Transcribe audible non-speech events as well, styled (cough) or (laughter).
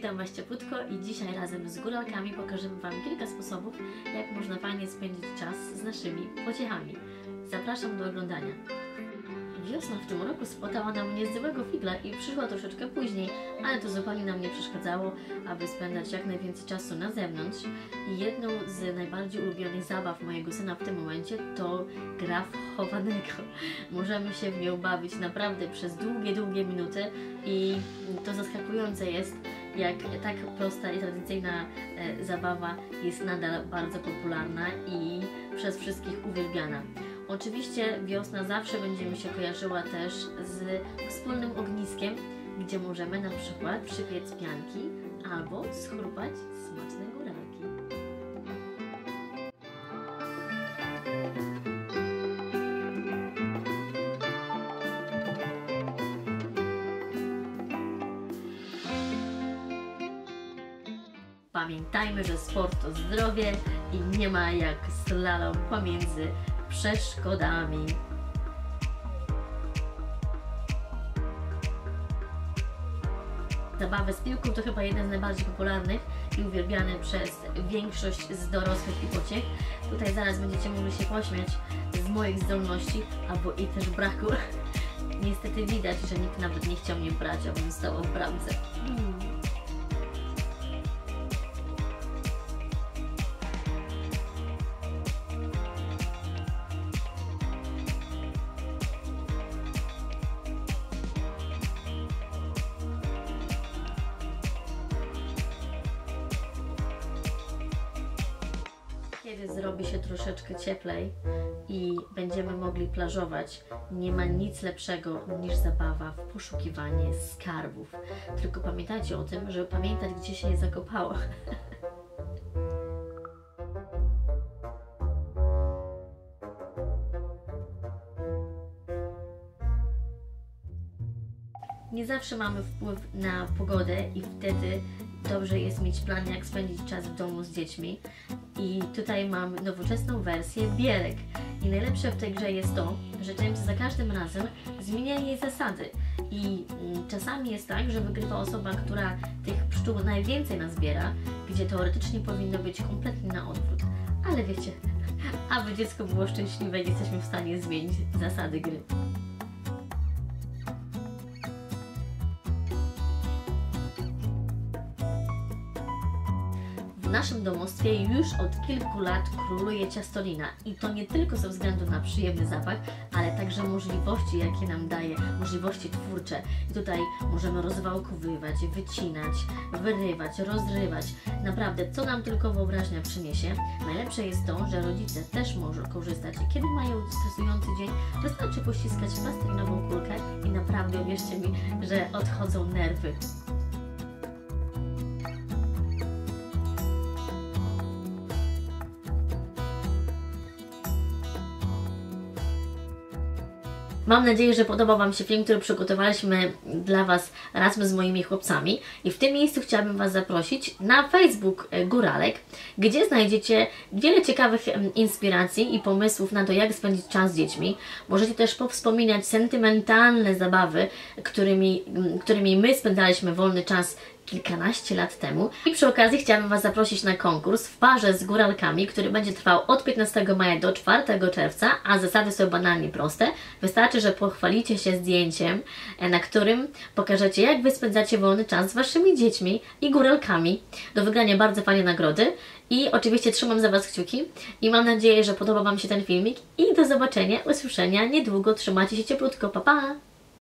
Witam Was cieplutko i dzisiaj razem z góralkami pokażemy Wam kilka sposobów, jak można fajnie spędzić czas z naszymi pociechami. Zapraszam do oglądania. Wiosna w tym roku spotała na mnie złego figla i przyszła troszeczkę później, ale to zupełnie nam nie przeszkadzało, aby spędzać jak najwięcej czasu na zewnątrz. I jedną z najbardziej ulubionych zabaw mojego syna w tym momencie to gra w chowanego. (laughs) Możemy się w nią bawić naprawdę przez długie, długie minuty i to zaskakujące jest, jak tak prosta i tradycyjna e, zabawa jest nadal bardzo popularna i przez wszystkich uwielbiana. Oczywiście wiosna zawsze będzie mi się kojarzyła też z wspólnym ogniskiem, gdzie możemy na przykład przypiec pianki albo schrupać smaczne góralki. Pamiętajmy, że sport to zdrowie i nie ma jak slalom pomiędzy przeszkodami. Zabawy z piłką to chyba jeden z najbardziej popularnych i uwielbiany przez większość z dorosłych i pociech. Tutaj zaraz będziecie mogli się pośmiać z moich zdolności albo i też braku. (laughs) Niestety widać, że nikt nawet nie chciał mnie brać, abym stała w bramce. Hmm. Kiedy zrobi się troszeczkę cieplej i będziemy mogli plażować, nie ma nic lepszego niż zabawa w poszukiwanie skarbów. Tylko pamiętajcie o tym, żeby pamiętać, gdzie się je zakopało. (laughs) Nie zawsze mamy wpływ na pogodę i wtedy dobrze jest mieć plan, jak spędzić czas w domu z dziećmi. I tutaj mam nowoczesną wersję bierek. I najlepsze w tej grze jest to, że James za każdym razem zmienia jej zasady. I mm, czasami jest tak, że wygrywa osoba, która tych pszczół najwięcej nazbiera, gdzie teoretycznie powinno być kompletnie na odwrót. Ale wiecie, (laughs) aby dziecko było szczęśliwe, jesteśmy w stanie zmienić zasady gry. W naszym domostwie już od kilku lat króluje ciastolina i to nie tylko ze względu na przyjemny zapach, ale także możliwości, jakie nam daje, możliwości twórcze. I tutaj możemy rozwałkowywać, wycinać, wyrywać, rozrywać. Naprawdę, co nam tylko wyobraźnia przyniesie. Najlepsze jest to, że rodzice też mogą korzystać. Kiedy mają stresujący dzień, wystarczy pościskać plastinową kulkę i naprawdę wierzcie mi, że odchodzą nerwy. Mam nadzieję, że podobał Wam się film, który przygotowaliśmy dla Was razem z moimi chłopcami. I w tym miejscu chciałabym Was zaprosić na Facebook e, Góralek, gdzie znajdziecie wiele ciekawych inspiracji i pomysłów na to, jak spędzić czas z dziećmi. Możecie też powspominać sentymentalne zabawy, którymi, którymi my spędzaliśmy wolny czas kilkanaście lat temu. I przy okazji chciałabym Was zaprosić na konkurs w parze z góralkami, który będzie trwał od 15 maja do 4 czerwca, a zasady są banalnie proste. Wystarczy, że pochwalicie się zdjęciem, e, na którym pokażecie, jak Wy spędzacie wolny czas z Waszymi dziećmi i góralkami. Do wygrania bardzo fajne nagrody. I oczywiście trzymam za Was kciuki i mam nadzieję, że podoba Wam się ten filmik i do zobaczenia, usłyszenia niedługo. Trzymajcie się cieplutko, pa pa!